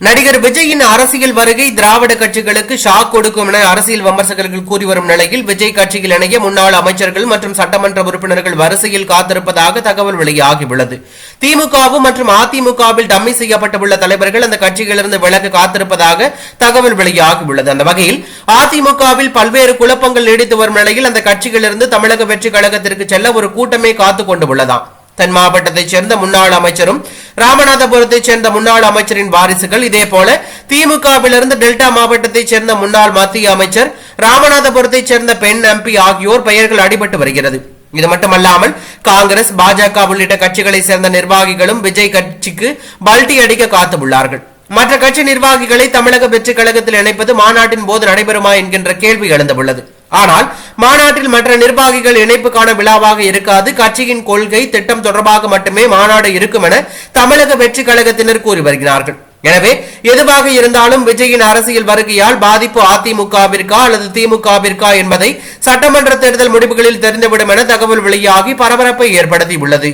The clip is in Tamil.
நடிகர் விஜயின் அரசியல் வருகை திராவிட கட்சிகளுக்கு ஷாக் கொடுக்கும் என அரசியல் விமர்சகர்கள் கூறி வரும் நிலையில் விஜய் கட்சியில் இணைய முன்னாள் அமைச்சர்கள் மற்றும் சட்டமன்ற உறுப்பினர்கள் வரிசையில் காத்திருப்பதாக தகவல் வெளியாகியுள்ளது. திமுகவும் மற்றும் அதிமுகவில் டம்மி செய்யப்பட்டுள்ள தலைவர்கள் அந்த கட்சியிலிருந்து விலக காத்திருப்பதாக தகவல் வெளியாகியுள்ளது. அந்த வகையில் அதிமுகவில் பல்வேறு குழப்பங்கள் நீடித்து வரும் நிலையில் அந்த கட்சியிலிருந்து தமிழக வெற்றி கழகத்திற்கு செல்ல ஒரு கூட்டமே காத்துக் கொண்டு உள்ளதாம். தென் மாவட்டத்தைச் சேர்ந்த முன்னாள் அமைச்சரும் ராமநாதபுரத்தைச் சேர்ந்த முன்னாள் அமைச்சரின் வாரிசுகள். இதே போல திமுகவிலிருந்து டெல்டா மாவட்டத்தைச் சேர்ந்த முன்னாள் மத்திய அமைச்சர் ராமநாதபுரத்தைச் சேர்ந்த பெண் எம்பி ஆகியோர் பெயர்கள் அடிபட்டு வருகிறது. இது மட்டுமல்லாமல் காங்கிரஸ் பாஜக உள்ளிட்ட கட்சிகளைச் சேர்ந்த நிர்வாகிகளும் விஜய் கட்சிக்கு பல்டி அடிக்க காத்துள்ளார்கள். மற்ற கட்சி நிர்வாகிகளை தமிழக வெற்றி கழகத்தில் இணைப்பது மாநாட்டின் போது நடைபெறுமா என்கின்ற கேள்வி எழுந்துள்ளது. ஆனால் மாநாட்டில் மற்ற நிர்வாகிகள் இணைப்புக்கான விழாவாக இருக்காது. கட்சியின் கொள்கை திட்டம் தொடர்பாக மட்டுமே மாநாடு இருக்கும் என தமிழக வெற்றி கழகத்தினர் கூறி வருகிறார்கள். எனவே எதுவாக இருந்தாலும் விஜயின் அரசியல் வருகையால் பாதிப்பு அதிமுகவிற்கா அல்லது திமுகவிற்கா என்பதை சட்டமன்ற தேர்தல் முடிவுகளில் தெரிந்துவிடும் என தகவல் வெளியாகி பரபரப்பை ஏற்படுத்தியுள்ளது.